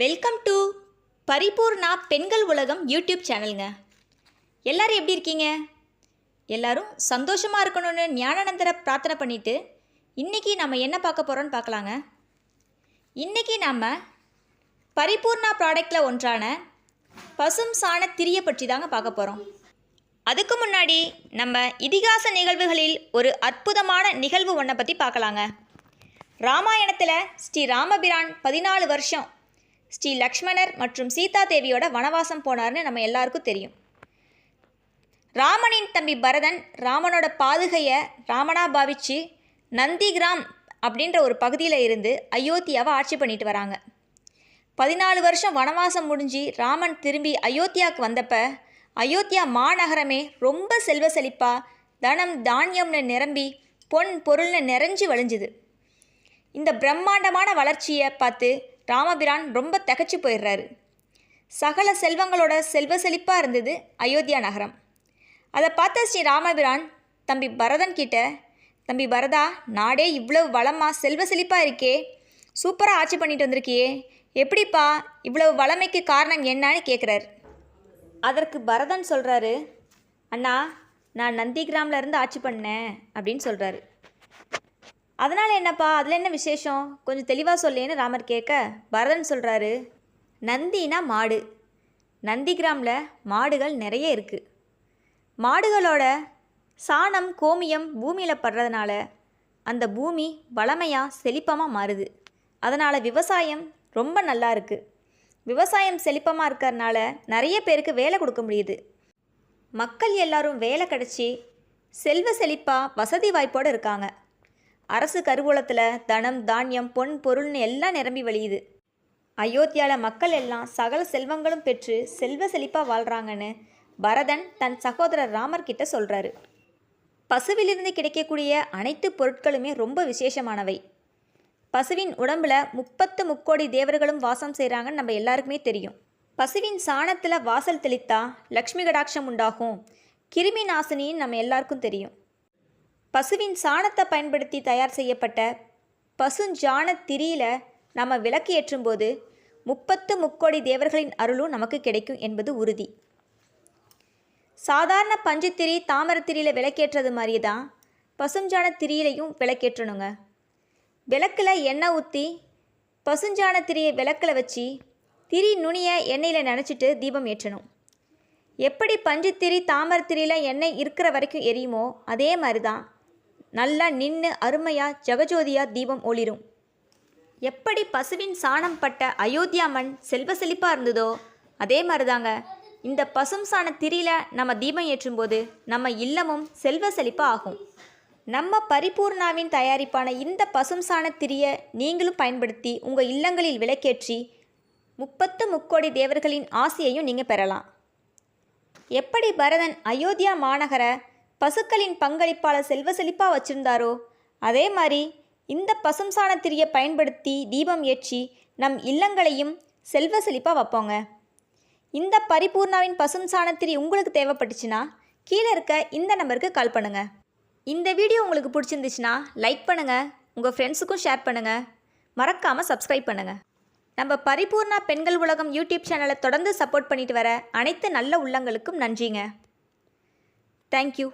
Welcome to Paripoorna பெண்கள் உலகம் YouTube சேனலுங்க. எல்லாரும் எப்படி இருக்கீங்க? எல்லாரும் சந்தோஷமாக இருக்கணும்னு ஞானானந்தரை பிரார்த்தனை பண்ணிவிட்டு இன்றைக்கி நம்ம என்ன பார்க்க போகிறோன்னு பார்க்கலாங்க. இன்றைக்கி நம்ம பரிபூர்ணா ப்ராடக்டில் ஒன்றான பசும் சாண திரியை பற்றி தாங்க பார்க்க போகிறோம் அதுக்கு முன்னாடி நம்ம இதிகாச நிகழ்வுகளில் ஒரு அற்புதமான நிகழ்வு ஒன்றை பற்றி பார்க்கலாங்க. ராமாயணத்தில் ஸ்ரீ ராமபிரான் பதினாலு வருஷம் ஸ்ரீ லக்ஷ்மணர் மற்றும் சீதா தேவியோட வனவாசம் போனார்னு நம்ம எல்லாருக்கும் தெரியும். ராமனின் தம்பி பரதன் ராமனோட பாதுகையை ராமனா பாவிச்சு நந்திகிராம் அப்படின்ற ஒரு பகுதியில் இருந்து அயோத்தியாவை ஆட்சி பண்ணிட்டு வராங்க. பதினாலு வருஷம் வனவாசம் முடிஞ்சு ராமன் திரும்பி அயோத்தியாவுக்கு வந்தப்ப அயோத்தியா மாநகரமே ரொம்ப செல்வ செழிப்பாக தனம் தானியம்னு நிரம்பி பொன் பொருள்னு நிறைஞ்சு வழிஞ்சுது. இந்த பிரம்மாண்டமான வளர்ச்சியை பார்த்து ராமபிரான் ரொம்ப திகச்சு போயிடுறாரு. சகல செல்வங்களோட செல்வ செழிப்பாக இருந்தது அயோத்தியா நகரம். அதை பார்த்த ஸ்ரீ ராமபிரான் தம்பி பரதன் கிட்ட தம்பி பரதா நாடே இவ்வளவு வளமாக செல்வ செழிப்பாக இருக்கே. சூப்பராக ஆட்சி பண்ணிட்டு வந்திருக்கியே. எப்படிப்பா இவ்வளவு வளமைக்கு காரணம் என்னன்னு கேட்குறாரு அதற்கு பரதன் சொல்கிறாரு அண்ணா நான் நந்திகிராமில் இருந்து ஆட்சி பண்ணேன் அப்படின்னு சொல்கிறாரு அதனால் என்னப்பா? அதில் என்ன விசேஷம்? கொஞ்சம் தெளிவாக சொல்லேன்னு ராமர் கேட்க பரதன் சொல்கிறாரு நந்தினா மாடு. நந்திகிராமில் மாடுகள் நிறைய இருக்குது மாடுகளோட சாணம் கோமியம் பூமியில் படுறதுனால அந்த பூமி வளமையாக செழிப்பமாக மாறுது. அதனால் விவசாயம் ரொம்ப நல்லா இருக்குது விவசாயம் செழிப்பமாக இருக்கிறதுனால நிறைய பேருக்கு வேலை கொடுக்க முடியுது. மக்கள் எல்லாரும் வேலை கிடச்சி செல்வ செழிப்பாக வசதி வாய்ப்போடு இருக்காங்க. அரசு கருவூலத்தில் தனம் தானியம் பொன் பொருள்னு எல்லாம் நிரம்பி வழியுது அயோத்தியாவில் மக்கள் எல்லாம் சகல செல்வங்களும் பெற்று செல்வ செழிப்பாக வாழ்கிறாங்கன்னு பரதன் தன் சகோதரர் ராமர் கிட்ட சொல்கிறாரு பசுவிலிருந்து கிடைக்கக்கூடிய அனைத்து பொருட்களுமே ரொம்ப விசேஷமானவை. பசுவின் உடம்புல முப்பத்து முக்கோடி தேவர்களும் வாசம் செய்கிறாங்கன்னு நம்ம எல்லாருக்குமே தெரியும். பசுவின் சாணத்தில் வாசல் தெளித்தா லக்ஷ்மி கடாட்சம் உண்டாகும். கிருமி நாசினின்னு நம்ம எல்லாருக்கும் தெரியும். பசுவின் சாணத்தை பயன்படுத்தி தயார் செய்யப்பட்ட பசுஞ்சாண திரியில நம்ம விளக்கு ஏற்றும்போது முப்பத்து முக்கோடி தேவர்களின் அருளும் நமக்கு கிடைக்கும் என்பது உறுதி. சாதாரண பஞ்சுத்திரி தாமரத்திரியில் விளக்கேற்றது மாதிரி தான் பசுஞ்சாண திரியிலையும் விளக்கேற்றணுங்க. விளக்கில் எண்ணெய் ஊற்றி பசுஞ்சாண திரியை விளக்கில் வச்சு திரி நுனியை எண்ணெயில் நினச்சிட்டு தீபம் ஏற்றணும். எப்படி பஞ்சுத்திரி தாமரத்திரியில் எண்ணெய் இருக்கிற வரைக்கும் எரியுமோ அதே மாதிரி தான் நல்லா நின்று அருமையாக ஜெகஜோதியாக தீபம் ஒளிரும். எப்படி பசுவின் சாணம் பட்ட அயோத்தியா மண் செல்வ செழிப்பாக இருந்ததோ அதே மாதிரி தாங்க இந்த பசும் சாண திரியில் நம்ம தீபம் ஏற்றும்போது நம்ம இல்லமும் செல்வ செழிப்பாக ஆகும். நம்ம பரிபூர்ணாவின் தயாரிப்பான இந்த பசும் சாண திரியை நீங்களும் பயன்படுத்தி உங்கள் இல்லங்களில் விளக்கேற்றி முப்பத்து முக்கோடி தேவர்களின் ஆசையையும் நீங்கள் பெறலாம். எப்படி பரதன் அயோத்தியா மாநகர பசுக்களின் பங்களிப்பாளர் செல்வ செழிப்பாக வச்சுருந்தாரோ? அதே மாதிரி இந்த பசும் சாணத்திரியை பயன்படுத்தி தீபம் ஏற்றி நம் இல்லங்களையும் செல்வ செழிப்பாக வைப்போங்க. இந்த பரிபூர்ணாவின் பசும் சாணத்திரி உங்களுக்கு தேவைப்பட்டுச்சுன்னா கீழே இருக்க இந்த நம்பருக்கு கால் பண்ணுங்கள் இந்த வீடியோ உங்களுக்கு பிடிச்சிருந்துச்சுன்னா லைக் பண்ணுங்கள் உங்கள் ஃப்ரெண்ட்ஸுக்கும் ஷேர் பண்ணுங்கள் மறக்காமல் சப்ஸ்கிரைப் பண்ணுங்கள் நம்ம பரிபூர்ணா பெண்கள் உலகம் யூடியூப் சேனலை தொடர்ந்து சப்போர்ட் பண்ணிட்டு வர அனைத்து நல்ல உள்ளங்களுக்கும் நன்றிங்க. தேங்க்யூ